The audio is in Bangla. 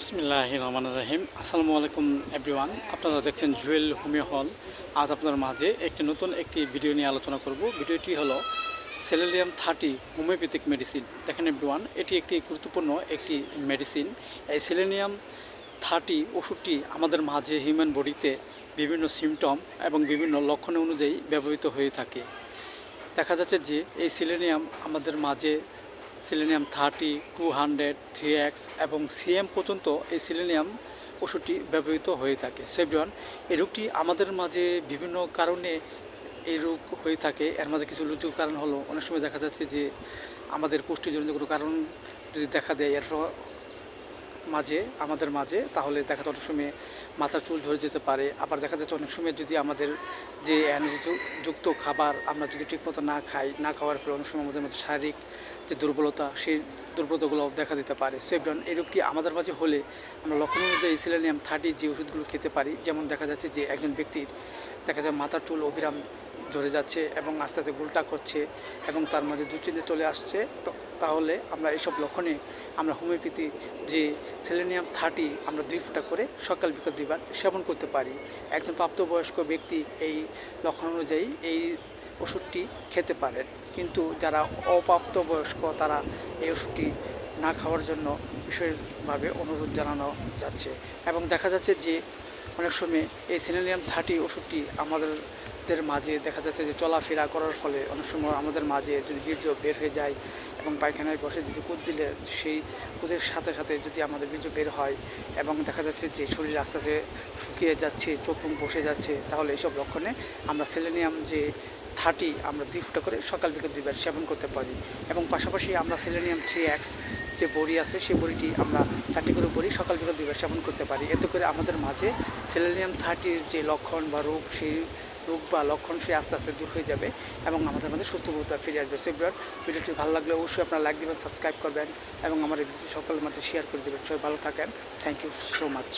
বিসমিল্লাহ রহমান রাহিম আসসালামু আলাইকুম এভরিওয়ান। আপনারা দেখছেন জুয়েল হোমিও হল। আজ আপনার মাঝে একটি নতুন একটি ভিডিও নিয়ে আলোচনা করব। ভিডিওটি হলো সেলেরিয়াম থার্টি হোমিওপ্যাথিক মেডিসিন। দেখেন এভরিওয়ান, এটি একটি গুরুত্বপূর্ণ একটি মেডিসিন। এই সেলেনিয়াম থার্টি ওষুধটি আমাদের মাঝে হিউম্যান বডিতে বিভিন্ন সিমটম এবং বিভিন্ন লক্ষণ অনুযায়ী ব্যবহৃত হয়ে থাকে। দেখা যাচ্ছে যে এই সিলেনিয়াম আমাদের মাঝে selenium thirty, two hundred, three X এবং সিএম পর্যন্ত এই সিলেনিয়াম ওষুধটি ব্যবহৃত হয়ে থাকে। সেভরিওয়ান এই রোগটি আমাদের মাঝে বিভিন্ন কারণে এই রোগ হয়ে থাকে। এর মাঝে কিছু লুচু কারণ হলো, অনেক সময় দেখা যাচ্ছে যে আমাদের পুষ্টিজনিত কোনো কারণ যদি দেখা দেয়, এর মাঝে, আমাদের মাঝে, তাহলে দেখা যাচ্ছে অনেক সময় মাথার চুল ধরে যেতে পারে। আবার দেখা যাচ্ছে অনেক সময় যদি আমাদের যে এনার্জি যুক্ত খাবার আমরা যদি ঠিকমতো না খাই, না খাওয়ার ফলে অনেক সময় আমাদের মধ্যে শারীরিক যে দুর্বলতা, সেই দুর্বলতাগুলো দেখা দিতে পারে। সেভডন এই রোগটি আমাদের মাঝে হলে আমরা লক্ষণ অনুযায়ী সিলেনিয়াম থার্টি যে ওষুধগুলো খেতে পারি, যেমন দেখা যাচ্ছে যে একজন ব্যক্তির দেখা যায় মাথার চুল অবিরাম ঝরে যাচ্ছে এবং আস্তে আস্তে গুলটা করছে এবং তার মাঝে দুশ্চিন্তে চলে আসছে তাহলে আমরা এইসব লক্ষণে আমরা হোমিওপ্যাথি যে সেলেনিয়াম থার্টি আমরা দুই ফোঁটা করে সকাল বিকাল দুইবার সেবন করতে পারি। একজন প্রাপ্তবয়স্ক ব্যক্তি এই লক্ষণ অনুযায়ী এই ওষুধটি খেতে পারেন। কিন্তু যারা অপ্রাপ্তবয়স্ক তারা এই ওষুধটি না খাওয়ার জন্য বিশেষভাবে অনুরোধ জানানো যাচ্ছে। এবং দেখা যাচ্ছে যে অনেক সময় এই সিনেলিয়াম থার্টি ওষুধটি আমাদের দের মাঝে দেখা যাচ্ছে যে চলাফেরা করার ফলে অনেক সময় আমাদের মাঝে যদি বীর্য বের হয়ে যায় এবং পায়খানায় বসে যদি কুদ দিলে সেই কুদের সাথে সাথে যদি আমাদের বীর্য বের হয় এবং দেখা যাচ্ছে যে শরীর আস্তে আস্তে শুকিয়ে যাচ্ছে, চোখ বসে যাচ্ছে, তাহলে এইসব লক্ষণে আমরা সেলেনিয়াম যে থার্টি আমরা দুই ফুটা করে সকাল বিকেল দুইবার সেবন করতে পারি। এবং পাশাপাশি আমরা সেলেনিয়াম থ্রি এক্স যে বড়ি আছে, সেই বড়িটি আমরা চারটি করে বড়ি সকাল বিকাল দুইবার সেবন করতে পারি। এতে করে আমাদের মাঝে সেলেনিয়াম থার্টির যে লক্ষণ বা রোগ, সেই রোগ বা লক্ষণ সে আস্তে আস্তে দূর হয়ে যাবে এবং আমাদের মধ্যে সুস্থবোধতা ফিরে আসবে। সেগুলোর ভিডিওটি ভালো লাগলে অবশ্যই আপনারা লাইক দেবেন সাবস্ক্রাইব করবেন এবং আমার সকলের মধ্যে শেয়ার করে দেবেন। সবাই ভালো থাকেন। Thank you so much